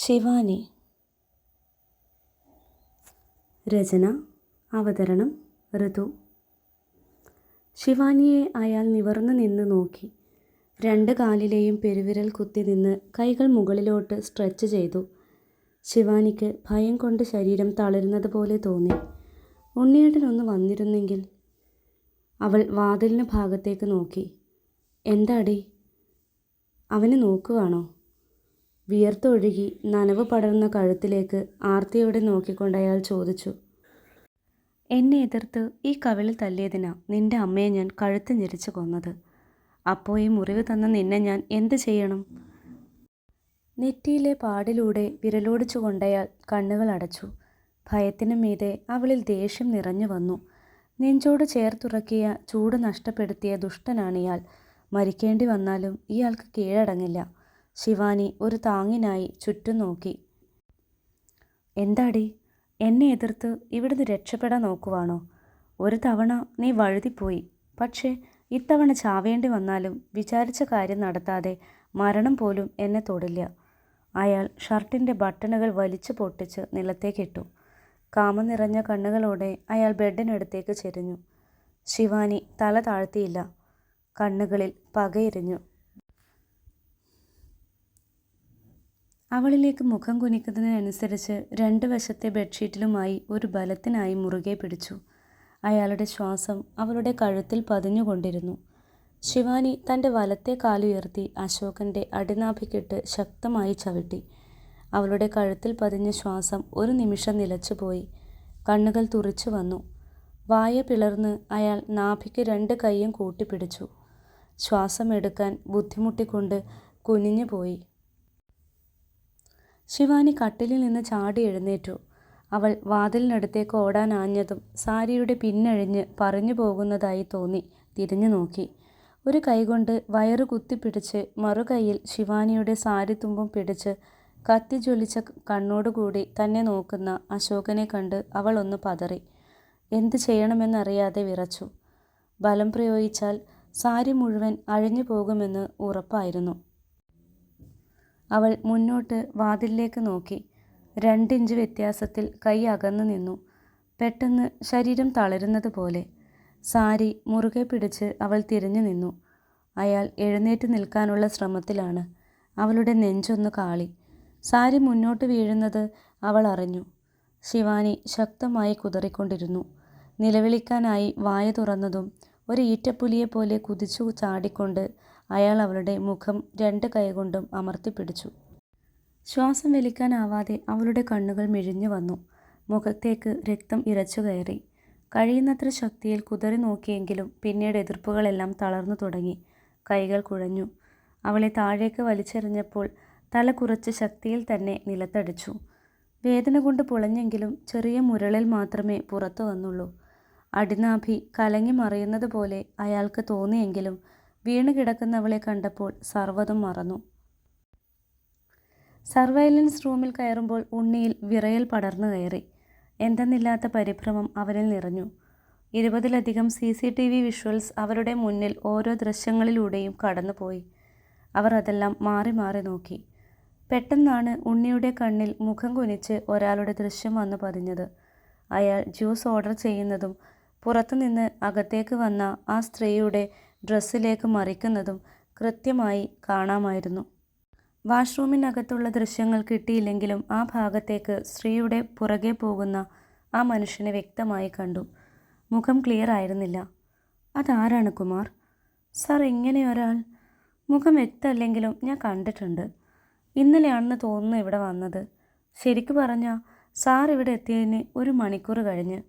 ശിവാനി. രചന അവതരണം ഋതു. ശിവാനിയെ അയാൾ നിവർന്നു നിന്ന് നോക്കി. രണ്ട് കാലിലെയും പെരുവിരൽ കുത്തി നിന്ന് കൈകൾ മുകളിലോട്ട് സ്ട്രെച്ച് ചെയ്തു. ശിവാനിക്ക് ഭയം കൊണ്ട് ശരീരം തളരുന്നത് പോലെ തോന്നി. ഉണ്ണിയേട്ടൻ ഒന്ന് വന്നിരുന്നെങ്കിൽ അവൾ വാതിലിന് ഭാഗത്തേക്ക് നോക്കി. എന്താടി? അവന് നോക്കുവാണോ? വിയർത്തൊഴുകി നനവ് പടർന്ന കഴുത്തിലേക്ക് ആർത്തിയോടെ നോക്കിക്കൊണ്ട് അയാൾ ചോദിച്ചു എന്നെ എതിർത്ത് ഈ കവിളിൽ തല്ലിയതിനാ നിന്റെ അമ്മയെ ഞാൻ കഴുത്ത് ഞെരിച്ച് കൊന്നത്? അപ്പോൾ ഈ മുറിവ് തന്ന നിന്നെ ഞാൻ എന്ത് ചെയ്യണം? നെറ്റിയിലെ പാടിലൂടെ വിരലോടിച്ചു കൊണ്ടയാൾ കണ്ണുകൾ അടച്ചു. ഭയത്തിനു മീതെ അവളിൽ ദേഷ്യം നിറഞ്ഞു വന്നു. നെഞ്ചോട് ചേർത്തുറക്കിയ ചൂട് നഷ്ടപ്പെടുത്തിയ ദുഷ്ടനാണിയാൾ. മരിക്കേണ്ടി വന്നാലും ഇയാൾക്ക് കീഴടങ്ങില്ല. ശിവാനി ഒരു താങ്ങിനായി ചുറ്റും നോക്കി. എന്താടി? എന്നെ എതിർത്ത് ഇവിടുന്ന് രക്ഷപ്പെടാൻ നോക്കുവാണോ? ഒരു തവണ നീ വഴുതിപ്പോയി. പക്ഷേ ഇത്തവണ ചാവേണ്ടി വന്നാലും വിചാരിച്ച കാര്യം നടത്താതെ മരണം പോലും എന്നെ തൊടില്ല. അയാൾ ഷർട്ടിന്റെ ബട്ടണുകൾ വലിച്ചു പൊട്ടിച്ച് നിലത്തേക്കിട്ടു കാമം നിറഞ്ഞ കണ്ണുകളോടെ അയാൾ ബെഡിനടുത്തേക്ക് ചെരിഞ്ഞു. ശിവാനി തല താഴ്ത്തിയില്ല. കണ്ണുകളിൽ പകയെരിഞ്ഞു. അവളിലേക്ക് മുഖം കുനിക്കുന്നതിനനുസരിച്ച് രണ്ട് വശത്തെ ബെഡ്ഷീറ്റിലുമായി ഒരു ബലത്തിനായി മുറുകെ പിടിച്ചു. അയാളുടെ ശ്വാസം അവളുടെ കഴുത്തിൽ പതിഞ്ഞുകൊണ്ടിരുന്നു. ശിവാനി തന്റെ വലത്തെ കാലുയർത്തി അശോകന്റെ അടിനാഭിക്കിട്ട് ശക്തമായി ചവിട്ടി. അവളുടെ കഴുത്തിൽ പതിഞ്ഞ ശ്വാസം ഒരു നിമിഷം നിലച്ചുപോയി. കണ്ണുകൾ തുറിച്ചു വന്നു. വായ പിളർന്ന് അയാൾ നാഭിക്ക് രണ്ട് കൈയും കൂട്ടിപ്പിടിച്ചു. ശ്വാസം എടുക്കാൻ ബുദ്ധിമുട്ടിക്കൊണ്ട് കുനിഞ്ഞു പോയി ശിവാനി കട്ടിലിൽ നിന്ന് ചാടി എഴുന്നേറ്റു. അവൾ വാതിലിനടുത്തേക്ക് ഓടാൻ ആഞ്ഞതും സാരിയുടെ പിന്നഴിഞ്ഞ് പറഞ്ഞു പോകുന്നതായി തോന്നി. തിരിഞ്ഞു നോക്കി. ഒരു കൈകൊണ്ട് വയറു കുത്തിപ്പിടിച്ച് മറുകൈയിൽ ശിവാനിയുടെ സാരി തുമ്പും പിടിച്ച് കത്തി ജ്വലിച്ച കണ്ണോടുകൂടി തന്നെ നോക്കുന്ന അശോകനെ കണ്ട് അവൾ ഒന്ന് പതറി. എന്ത് ചെയ്യണമെന്നറിയാതെ വിറച്ചു. ബലം പ്രയോഗിച്ചാൽ സാരി മുഴുവൻ അഴിഞ്ഞു പോകുമെന്ന് ഉറപ്പായിരുന്നു. അവൾ മുന്നോട്ട് വാതിലിലേക്ക് നോക്കി. രണ്ടിഞ്ച് വ്യത്യാസത്തിൽ കൈ അകന്നു നിന്നു. പെട്ടെന്ന് ശരീരം തളരുന്നത് പോലെ. സാരി മുറുകെ പിടിച്ച് അവൾ തിരിഞ്ഞു നിന്നു. അയാൾ എഴുന്നേറ്റ് നിൽക്കാനുള്ള ശ്രമത്തിലാണ്. അവളുടെ നെഞ്ചൊന്ന് കാളി. സാരി മുന്നോട്ട് വീഴുന്നത് അവൾ അറിഞ്ഞു. ശിവാനി ശക്തമായി കുതറിക്കൊണ്ടിരുന്നു. നിലവിളിക്കാനായി വായ തുറന്നതും ഒരു ഈറ്റപ്പുലിയെ പോലെ കുതിച്ചു ചാടിക്കൊണ്ട് അയാൾ അവളുടെ മുഖം രണ്ട് കൈകൊണ്ടും അമർത്തിപ്പിടിച്ചു ശ്വാസം വലിക്കാനാവാതെ അവളുടെ കണ്ണുകൾ മിഴിഞ്ഞു വന്നു. മുഖത്തേക്ക് രക്തം ഇരച്ചു കയറി. കഴിയുന്നത്ര ശക്തിയിൽ കുതറി നോക്കിയെങ്കിലും പിന്നീട് എതിർപ്പുകളെല്ലാം തളർന്നു തുടങ്ങി. കൈകൾ കുഴഞ്ഞു. അവളെ താഴേക്ക് വലിച്ചെറിഞ്ഞപ്പോൾ തല കുറച്ച് ശക്തിയിൽ തന്നെ നിലത്തടിച്ചു. വേദന കൊണ്ട് പുളഞ്ഞെങ്കിലും ചെറിയ മുരളിൽ മാത്രമേ പുറത്തു വന്നുള്ളൂ. അടിനാഭി കലങ്ങി മറിയുന്നത് പോലെ അയാൾക്ക് തോന്നിയെങ്കിലും വീണു കിടക്കുന്നവളെ കണ്ടപ്പോൾ സർവതും മറന്നു. സർവൈലൻസ് റൂമിൽ കയറുമ്പോൾ ഉണ്ണിയിൽ വിറയൽ പടർന്നു കയറി. എന്തെന്നില്ലാത്ത പരിഭ്രമം അവരിൽ നിറഞ്ഞു. ഇരുപതിലധികം C C T V visuals അവരുടെ മുന്നിൽ ഓരോ ദൃശ്യങ്ങളിലൂടെയും കടന്നുപോയി. അവർ അതെല്ലാം മാറി മാറി നോക്കി. പെട്ടെന്നാണ് ഉണ്ണിയുടെ കണ്ണിൽ മുഖം കുനിച്ച് ഒരാളുടെ ദൃശ്യം വന്നു പതിഞ്ഞത്. അയാൾ ജ്യൂസ് ഓർഡർ ചെയ്യുന്നതും പുറത്തുനിന്ന് അകത്തേക്ക് വന്ന ആ സ്ത്രീയുടെ ഡ്രസ്സിലേക്ക് മറിക്കുന്നതും കൃത്യമായി കാണാമായിരുന്നു. വാഷ്റൂമിനകത്തുള്ള ദൃശ്യങ്ങൾ കിട്ടിയില്ലെങ്കിലും ആ ഭാഗത്തേക്ക് സ്ത്രീയുടെ പുറകെ പോകുന്ന ആ മനുഷ്യനെ വ്യക്തമായി കണ്ടു. മുഖം ക്ലിയർ ആയിരുന്നില്ല. അതാരാണ് കുമാർ? സാർ ഇങ്ങനെ ഒരാൾ? മുഖം വ്യക്തമല്ലെങ്കിലും ഞാൻ കണ്ടിട്ടുണ്ട്. ഇന്നലെയാണെന്ന് തോന്നുന്നു ഇവിടെ വന്നത്. ശരിക്കു പറഞ്ഞാൽ സാർ ഇവിടെ എത്തിയതിന് ഒരു മണിക്കൂർ കഴിഞ്ഞ്.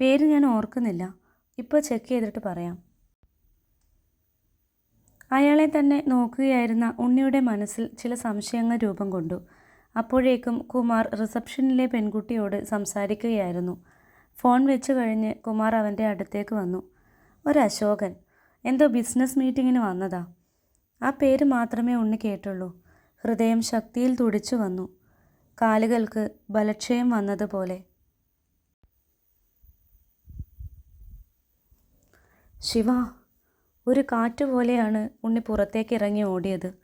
പേര് ഞാൻ ഓർക്കുന്നില്ല. ഇപ്പോൾ ചെക്ക് ചെയ്തിട്ട് പറയാം. അയാളെ തന്നെ നോക്കുകയായിരുന്ന ഉണ്ണിയുടെ മനസ്സിൽ ചില സംശയങ്ങൾ രൂപം കൊണ്ടു. അപ്പോഴേക്കും കുമാർ റിസപ്ഷനിലെ പെൺകുട്ടിയോട് സംസാരിക്കുകയായിരുന്നു. ഫോൺ വെച്ച് കഴിഞ്ഞ് കുമാർ അവന്റെ അടുത്തേക്ക് വന്നു. ഒരു അശോകൻ എന്തോ ബിസിനസ് മീറ്റിങ്ങിന് വന്നതാ. ആ പേര് മാത്രമേ ഉണ്ണി കേട്ടുള്ളൂ. ഹൃദയം ശക്തിയിൽ തുടിച്ചു വന്നു. കാലുകൾക്ക് ബലക്ഷയം വന്നതുപോലെ. ശിവ ഒരു കാറ്റ് പോലെയാണ് ഉണ്ണി പുറത്തേക്ക് ഇറങ്ങി ഓടിയത്.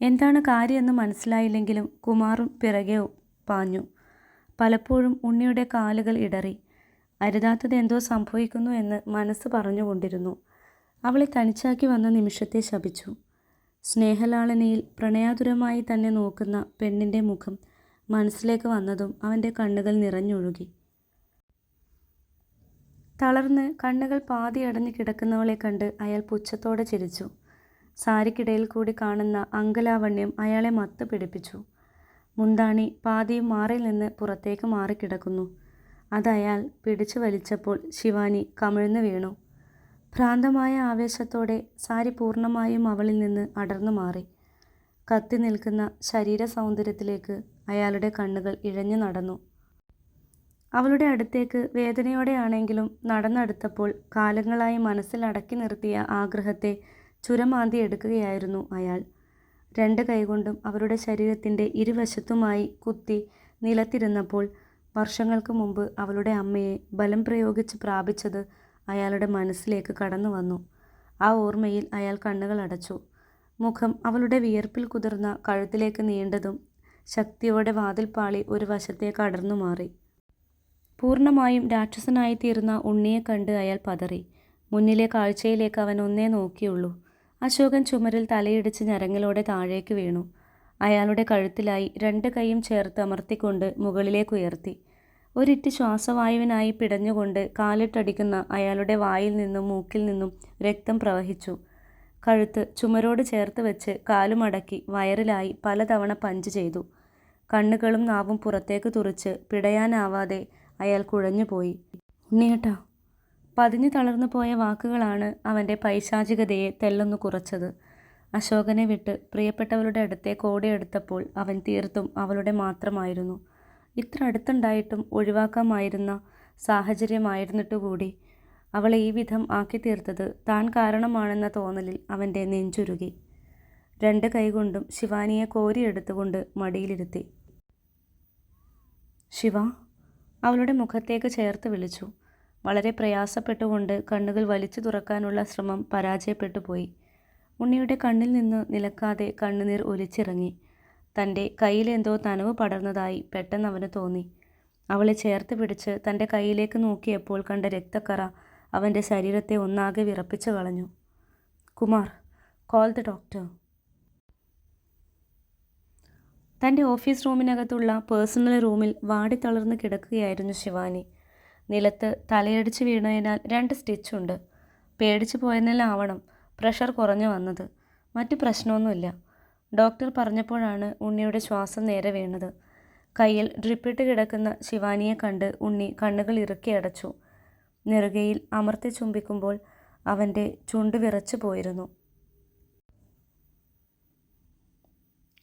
എന്താണ് കാര്യമെന്ന് മനസ്സിലായില്ലെങ്കിലും കുമാറും പിറകെ പാഞ്ഞു. പലപ്പോഴും ഉണ്ണിയുടെ കാലുകൾ ഇടറി. അരുതാത്തത് എന്തോ സംഭവിക്കുന്നു എന്ന് മനസ്സ് പറഞ്ഞുകൊണ്ടിരുന്നു. അവളെ തനിച്ചാക്കി വന്ന നിമിഷത്തെ ശപിച്ചു. സ്നേഹലാളനയിൽ പ്രണയാതുരമായി തന്നെ നോക്കുന്ന പെണ്ണിന്റെ മുഖം മനസ്സിലേക്ക് വന്നതും അവന്റെ കണ്ണുകൾ നിറഞ്ഞൊഴുകി. തളർന്ന് കണ്ണുകൾ പാതി അടഞ്ഞു കിടക്കുന്നവളെ കണ്ട് അയാൾ പുച്ഛത്തോടെ ചിരിച്ചു. സാരിക്കിടയിൽ കൂടി കാണുന്ന അങ്കലാവണ്യം അയാളെ മത്ത് പിടിപ്പിച്ചു. മുന്താണി പാതിയും മാറിൽ നിന്ന് പുറത്തേക്ക് മാറിക്കിടക്കുന്നു. അതയാൾ പിടിച്ചു വലിച്ചപ്പോൾ ശിവാനി കമിഴ്ന്നു വീണു. ഭ്രാന്തമായ ആവേശത്തോടെ സാരി പൂർണമായും അവളിൽ നിന്ന് അടർന്നു മാറി. കത്തി നിൽക്കുന്ന ശരീര സൗന്ദര്യത്തിലേക്ക് അയാളുടെ കണ്ണുകൾ ഇഴഞ്ഞു നടന്നു. അവളുടെ അടുത്തേക്ക് വേദനയോടെയാണെങ്കിലും നടന്നെടുത്തപ്പോൾ കാലങ്ങളായി മനസ്സിൽ അടക്കി നിർത്തിയ ആഗ്രഹത്തെ ചുരമാന്തി എടുക്കുകയായിരുന്നു അയാൾ. രണ്ട് കൈകൊണ്ടും അവരുടെ ശരീരത്തിന്റെ ഇരുവശത്തുമായി കുത്തി നിലത്തിരുന്നപ്പോൾ വർഷങ്ങൾക്ക് മുമ്പ് അവളുടെ അമ്മയെ ബലം പ്രയോഗിച്ച് പ്രാപിച്ചത് അയാളുടെ മനസ്സിലേക്ക് കടന്നു വന്നു. ആ ഓർമ്മയിൽ അയാൾ കണ്ണുകൾ അടച്ചു. മുഖം അവളുടെ വിയർപ്പിൽ കുതിർന്ന കഴുത്തിലേക്ക് നീണ്ടതും ശക്തിയോടെ വാതിൽപ്പാളി ഒരു വശത്തേക്ക് അടർന്നു മാറി പൂർണമായും രാക്ഷസനായി തീർന്ന ഉണ്ണിയെ കണ്ട് അയാൾ പതറി. മുന്നിലെ കാഴ്ചയിലേക്ക് അവൻ ഒന്നേ നോക്കിയുള്ളൂ. അശോകൻ ചുമരിൽ തലയിടിച്ച് ഞരങ്ങളോടെ താഴേക്ക് വീണു. അയാളുടെ കഴുത്തിലായി രണ്ട് കൈയും ചേർത്ത് അമർത്തിക്കൊണ്ട് മുകളിലേക്ക് ഉയർത്തി. ഒരിറ്റ് ശ്വാസവായുവിനായി പിടഞ്ഞുകൊണ്ട് കാലിട്ടടിക്കുന്ന അയാളുടെ വായിൽ നിന്നും മൂക്കിൽ നിന്നും രക്തം പ്രവഹിച്ചു. കഴുത്ത് ചുമരോട് ചേർത്ത് വെച്ച് കാലുമടക്കി വയറിലായി പലതവണ പഞ്ച് ചെയ്തു. കണ്ണുകളും നാവും പുറത്തേക്ക് തുറിച്ച് പിടയാനാവാതെ അയാൾ കുഴഞ്ഞുപോയി ഉണ്ണിയേട്ടാ പതിഞ്ഞു തളർന്നു പോയ വാക്കുകളാണ് അവന്റെ പൈശാചികതയെ തെല്ലൊന്നു കുറച്ചത്. അശോകനെ വിട്ട് പ്രിയപ്പെട്ടവരുടെ അടുത്തേക്ക് ഓടിയെടുത്തപ്പോൾ അവൻ തീർത്തും അവളുടെ മാത്രമായിരുന്നു. ഇത്ര അടുത്തുണ്ടായിട്ടും ഒഴിവാക്കാമായിരുന്ന സാഹചര്യമായിരുന്നിട്ടുകൂടി അവളെ ഈ വിധം ആക്കി തീർത്തത് താൻ കാരണമാണെന്ന തോന്നലിൽ അവന്റെ നെഞ്ചുരുകി. രണ്ട് കൈകൊണ്ടും ശിവാനിയെ കോരിയെടുത്തുകൊണ്ട് മടിയിലിരുത്തി. ശിവ അവളുടെ മുഖത്തേക്ക് ചേർത്ത് വിളിച്ചു. വളരെ പ്രയാസപ്പെട്ടുകൊണ്ട് കണ്ണുകൾ വലിച്ചു തുറക്കാനുള്ള ശ്രമം പരാജയപ്പെട്ടു പോയി. ഉണ്ണിയുടെ കണ്ണിൽ നിന്ന് നിലക്കാതെ കണ്ണുനീർ ഒലിച്ചിറങ്ങി. തന്റെ കയ്യിലെന്തോ തനവ് പടർന്നതായി പെട്ടെന്ന് അവന് തോന്നി. അവളെ ചേർത്ത് പിടിച്ച് തന്റെ കയ്യിലേക്ക് നോക്കിയപ്പോൾ കണ്ട രക്തക്കറ അവന്റെ ശരീരത്തെ ഒന്നാകെ വിറപ്പിച്ചു കളഞ്ഞു. കുമാർ കോൾ ദ ഡോക്ടർ തന്റെ ഓഫീസ് റൂമിനകത്തുള്ള പേഴ്സണൽ റൂമിൽ വാടി തളർന്ന് കിടക്കുകയായിരുന്നു ശിവാനി. നിലത്ത് തലയടിച്ച് വീണതിനാൽ രണ്ട് സ്റ്റിച്ചുണ്ട്. പേടിച്ചു പോയെന്നല്ലാവണം പ്രഷർ കുറഞ്ഞു വന്നത്. മറ്റു പ്രശ്നമൊന്നുമില്ല. ഡോക്ടർ പറഞ്ഞപ്പോഴാണ് ഉണ്ണിയുടെ ശ്വാസം നേരെ വീണത്. കയ്യിൽ ഡ്രിപ്പിട്ട് കിടക്കുന്ന ശിവാനിയെ കണ്ട് ഉണ്ണി കണ്ണുകൾ ഇറുക്കി അടച്ചു. നെറുകയിൽ അമർത്തി ചുംബിക്കുമ്പോൾ അവന്റെ ചുണ്ട് വിറച്ചു പോയിരുന്നു.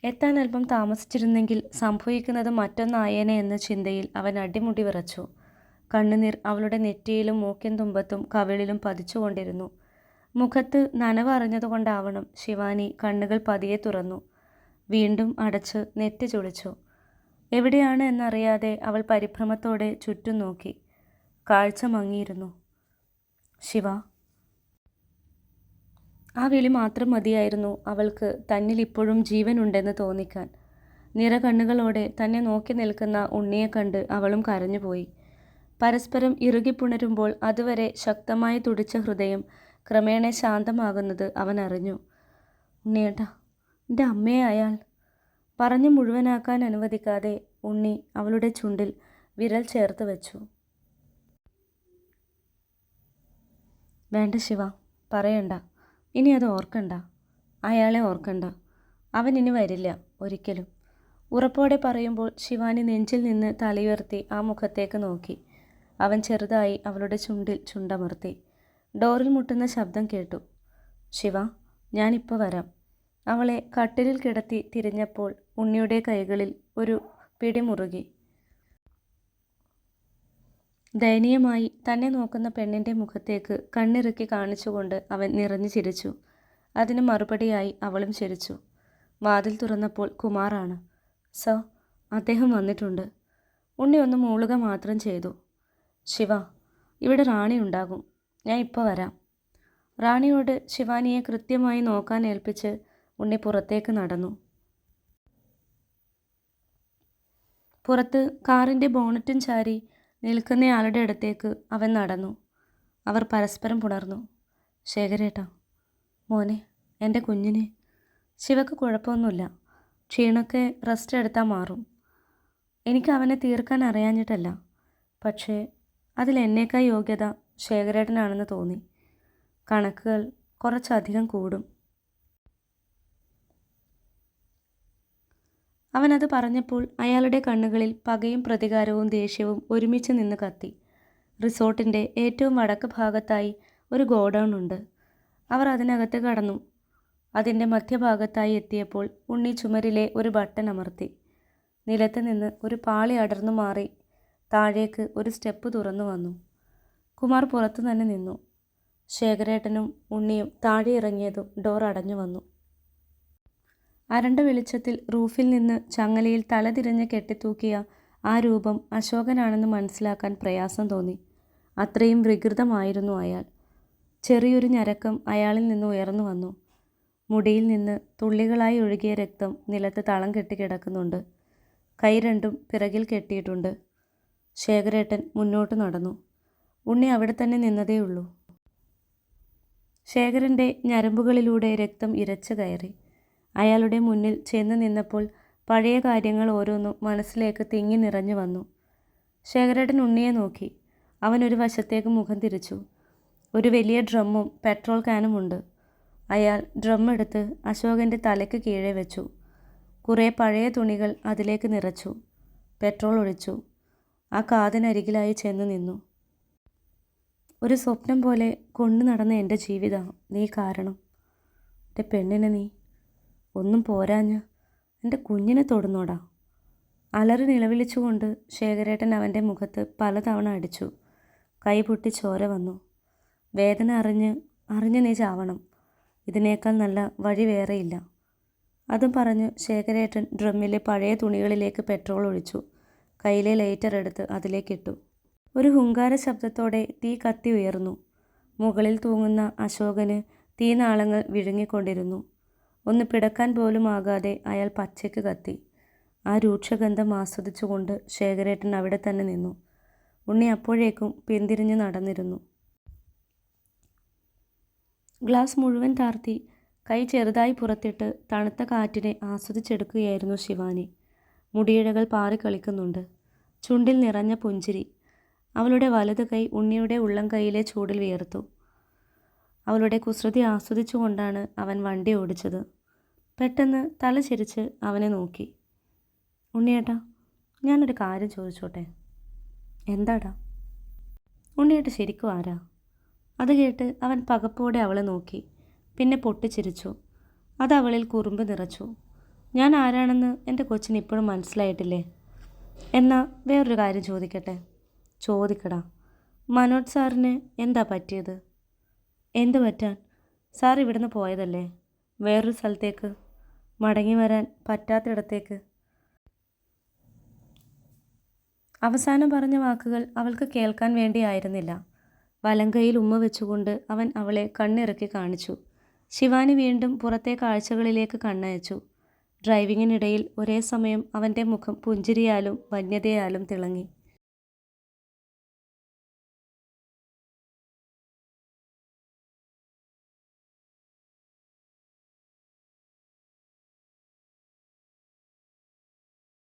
എത്താൻ അല്പം താമസിച്ചിരുന്നെങ്കിൽ സംഭവിക്കുന്നത് മറ്റൊന്നായേനെ എന്ന ചിന്തയിൽ അവൻ അടിമുടി വിറച്ചു. കണ്ണുനീർ അവളുടെ നെറ്റിയിലും മൂക്കിൻ തുമ്പത്തും കവിളിലും പതിച്ചുകൊണ്ടിരുന്നു മുഖത്ത് നനവ് അറിഞ്ഞതുകൊണ്ടാവണം ശിവാനി കണ്ണുകൾ പതിയെ തുറന്നു. വീണ്ടും അടച്ച് നെറ്റി ചുളിച്ചു. എവിടെയാണ് എന്നറിയാതെ അവൾ പരിഭ്രമത്തോടെ ചുറ്റും നോക്കി. കാഴ്ച മങ്ങിയിരുന്നു. ശിവ ആ വിളി മാത്രം മതിയായിരുന്നു അവൾക്ക് തന്നിൽ ഇപ്പോഴും ജീവനുണ്ടെന്ന് തോന്നിക്കാൻ. നിറകണ്ണുകളോടെ തന്നെ നോക്കി നിൽക്കുന്ന ഉണ്ണിയെ കണ്ട് അവളും കരഞ്ഞുപോയി. പരസ്പരം ഇറുകിപ്പുണരുമ്പോൾ അതുവരെ ശക്തമായി തുടിച്ച ഹൃദയം ക്രമേണ ശാന്തമാകുന്നത് അവൻ അറിഞ്ഞു. ഉണ്ണിയേട്ടാ എന്റെ അമ്മയെ അയാൾ. പറഞ്ഞു മുഴുവനാക്കാൻ അനുവദിക്കാതെ ഉണ്ണി അവളുടെ ചുണ്ടിൽ വിരൽ ചേർത്ത് വെച്ചു. വേണ്ട ശിവ പറയണ്ട. ഇനി അത് ഓർക്കണ്ട. അയാളെ ഓർക്കണ്ട. അവൻ ഇനി വരില്ല ഒരിക്കലും. ഉറപ്പോടെ പറയുമ്പോൾ ശിവാനി നെഞ്ചിൽ നിന്ന് തലയുയർത്തി ആ മുഖത്തേക്ക് നോക്കി. അവൻ ചെറുതായി അവളുടെ ചുണ്ടിൽ ചുണ്ടമർത്തി. ഡോറിൽ മുട്ടുന്ന ശബ്ദം കേട്ടു. ശിവ ഞാനിപ്പോൾ വരാം. അവളെ കട്ടിലിൽ കിടത്തി തിരിഞ്ഞപ്പോൾ ഉണ്ണിയുടെ കൈകളിൽ ഒരു പിടിമുറുകി. ദയനീയമായി തന്നെ നോക്കുന്ന പെണ്ണിന്റെ മുഖത്തേക്ക് കണ്ണിറുക്കി കാണിച്ചുകൊണ്ട് അവൻ നിറഞ്ഞു ചിരിച്ചു. അതിന് മറുപടിയായി അവളും ചിരിച്ചു. വാതിൽ തുറന്നപ്പോൾ കുമാറാണ്. സർ അദ്ദേഹം വന്നിട്ടുണ്ട്. ഉണ്ണി ഒന്ന് മൂളുക മാത്രം ചെയ്തു. ശിവ ഇവിടെ റാണി ഉണ്ടാകും. ഞാൻ ഇപ്പോൾ വരാം. റാണിയോട് ശിവാനിയെ കൃത്യമായി നോക്കാൻ ഏൽപ്പിച്ച് ഉണ്ണി പുറത്തേക്ക് നടന്നു. പുറത്ത് കാറിന്റെ ബോണറ്റും ചാരി നിൽക്കുന്നയാളുടെ അടുത്തേക്ക് അവൻ നടന്നു. അവർ പരസ്പരം പുണർന്നു. ശേഖരേട്ടാ മോനെ എന്റെ കുഞ്ഞിനെ. ശിവക്ക് കുഴപ്പമൊന്നുമില്ല. ക്ഷീണൊക്കെ റെസ്റ്റ് എടുത്താൽ മാറും. എനിക്ക് അവനെ തീർക്കാൻ അറിയാഞ്ഞിട്ടല്ല. പക്ഷേ അതിൽ എന്നേക്കാൾ യോഗ്യത ശേഖരേട്ടനാണെന്ന് തോന്നി. കണക്കുകൾ കുറച്ചധികം കൂടും. അവനത് പറഞ്ഞപ്പോൾ അയാളുടെ കണ്ണുകളിൽ പകയും പ്രതികാരവും ദേഷ്യവും ഒരുമിച്ച് നിന്ന് കത്തി. റിസോർട്ടിന്റെ ഏറ്റവും വടക്ക് ഭാഗത്തായി ഒരു ഗോഡൗൺ ഉണ്ട്. അവർ അതിനകത്ത് കടന്നു. അതിന്റെ മധ്യഭാഗത്തായി എത്തിയപ്പോൾ ഉണ്ണി ചുമരിലെ ഒരു ബട്ടൺ അമർത്തി. നിലത്ത് നിന്ന് ഒരു പാളി അടർന്നു മാറി താഴേക്ക് ഒരു സ്റ്റെപ്പ് തുറന്നു വന്നു. കുമാർ പുറത്തു തന്നെ നിന്നു. ശേഖരേട്ടനും ഉണ്ണിയും താഴെ ഇറങ്ങിയതും ഡോർ അടഞ്ഞു വന്നു. അരണ്ട വെളിച്ചത്തിൽ റൂഫിൽ നിന്ന് ചങ്ങലയിൽ തലതിരിഞ്ഞ് കെട്ടിത്തൂക്കിയ ആ രൂപം അശോകനാണെന്ന് മനസ്സിലാക്കാൻ പ്രയാസം തോന്നി. അത്രയും വികൃതമായിരുന്നു അയാൾ. ചെറിയൊരു ഞരക്കം അയാളിൽ നിന്ന് ഉയർന്നു വന്നു. മുടിയിൽ നിന്ന് തുള്ളികളായി ഒഴുകിയ രക്തം നിലത്ത് തളം കെട്ടി കിടക്കുന്നുണ്ട്. കൈ രണ്ടും പിറകിൽ കെട്ടിയിട്ടുണ്ട്. ശേഖരേട്ടൻ മുന്നോട്ട് നടന്നു. ഉണ്ണി അവിടെ തന്നെ നിന്നതേയുള്ളൂ. ശേഖരന്റെ ഞരമ്പുകളിലൂടെ രക്തം ഇരച്ചു കയറി. അയാളുടെ മുന്നിൽ ചെന്ന് നിന്നപ്പോൾ പഴയ കാര്യങ്ങൾ ഓരോന്നും മനസ്സിലേക്ക് തിങ്ങി നിറഞ്ഞു വന്നു. ശേഖരേട്ടൻ ഉണ്ണിയെ നോക്കി. അവൻ ഒരു വശത്തേക്ക് മുഖം തിരിച്ചു. ഒരു വലിയ ഡ്രമ്മും പെട്രോൾ കാനും ഉണ്ട്. അയാൾ ഡ്രം എടുത്ത് അശോകന്റെ തലയ്ക്ക് കീഴേ വെച്ചു. കുറേ പഴയ തുണികൾ അതിലേക്ക് നിറച്ചു. പെട്രോൾ ഒഴിച്ചു. ആ കാതിനരികിലായി ചെന്ന് നിന്നു. ഒരു സ്വപ്നം പോലെ കൊണ്ടു നടന്ന എന്റെ ജീവിതം നീ കാരണം. എന്റെ പെണ്ണിനെ നീ ഒന്നും പോരാഞ്ഞ എന്റെ കുഞ്ഞിനെ തൊടുന്നോടാ. അലറി നിലവിളിച്ചുകൊണ്ട് ശേഖരേട്ടൻ അവന്റെ മുഖത്ത് പലതവണ അടിച്ചു. കൈ പൊട്ടി ചോര വന്നു. വേദന അറിഞ്ഞ് അറിഞ്ഞ് നീ ചാവണം. ഇതിനേക്കാൾ നല്ല വഴി വേറെയില്ല. അതും പറഞ്ഞ് ശേഖരേട്ടൻ ഡ്രമ്മിലെ പഴയ തുണികളിലേക്ക് പെട്രോൾ ഒഴിച്ചു. കയ്യിലെ ലൈറ്റർ എടുത്ത് അതിലേക്കിട്ടു. ഒരു ഹുങ്കാര ശബ്ദത്തോടെ തീ കത്തി ഉയർന്നു. മുകളിൽ തൂങ്ങുന്ന അശോകന് തീനാളങ്ങൾ വിഴുങ്ങിക്കൊണ്ടിരുന്നു. ഒന്ന് പിടക്കാൻ പോലും ആകാതെ അയാൾ പച്ചയ്ക്ക് കത്തി. ആ രൂക്ഷഗന്ധം ആസ്വദിച്ചുകൊണ്ട് ശേഖരേട്ടൻ അവിടെ തന്നെ നിന്നു. ഉണ്ണി അപ്പോഴേക്കും പിന്തിരിഞ്ഞ് നടന്നിരുന്നു. ഗ്ലാസ് മുഴുവൻ താർത്തി കൈ ചെറുതായി പുറത്തിട്ട് തണുത്ത കാറ്റിനെ ആസ്വദിച്ചെടുക്കുകയായിരുന്നു ശിവാനി. മുടിയിഴകൾ പാറി കളിക്കുന്നുണ്ട്. ചുണ്ടിൽ നിറഞ്ഞ പുഞ്ചിരി. അവളുടെ വലത് കൈ ഉണ്ണിയുടെ ഉള്ളം കൈയിലെ ചൂടിൽ വിയർത്തു. അവളുടെ കുസൃതി ആസ്വദിച്ചുകൊണ്ടാണ് അവൻ വണ്ടി ഓടിച്ചത്. പെട്ടെന്ന് തല ചിരിച്ച് അവനെ നോക്കി. ഉണ്ണിയേട്ടാ ഞാനൊരു കാര്യം ചോദിച്ചോട്ടെ? എന്താടാ? ഉണ്ണിയേട്ട ശരിക്കും ആരാ? അത് കേട്ട് അവൻ പകപ്പോടെ അവളെ നോക്കി. പിന്നെ പൊട്ടിച്ചിരിച്ചു. അത് അവളിൽ കുറുമ്പ് നിറച്ചു. ഞാൻ ആരാണെന്ന് എന്റെ കൊച്ചിന് ഇപ്പോഴും മനസ്സിലായിട്ടില്ലേ? എന്നാൽ വേറൊരു കാര്യം ചോദിക്കട്ടെ? ചോദിക്കടാ. മനോജ് സാറിന് എന്താ പറ്റിയത്? എന്ത് പറ്റാൻ? സാർ ഇവിടുന്ന് പോയതല്ലേ? വേറൊരു സ്ഥലത്തേക്ക്. മടങ്ങി വരാൻ പറ്റാത്തിടത്തേക്ക്. അവസാനം പറഞ്ഞ വാക്കുകൾ അവൾക്ക് കേൾക്കാൻ വേണ്ടിയായിരുന്നില്ല. വലങ്കയിൽ ഉമ്മ വെച്ചുകൊണ്ട് അവൻ അവളെ കണ്ണിറക്കി കാണിച്ചു. ശിവാനി വീണ്ടും പുറത്തെ കാഴ്ചകളിലേക്ക് കണ്ണയച്ചു. ഡ്രൈവിങ്ങിനിടയിൽ ഒരേ സമയം അവന്റെ മുഖം പുഞ്ചിരിയാലും വന്യതയാലും തിളങ്ങി.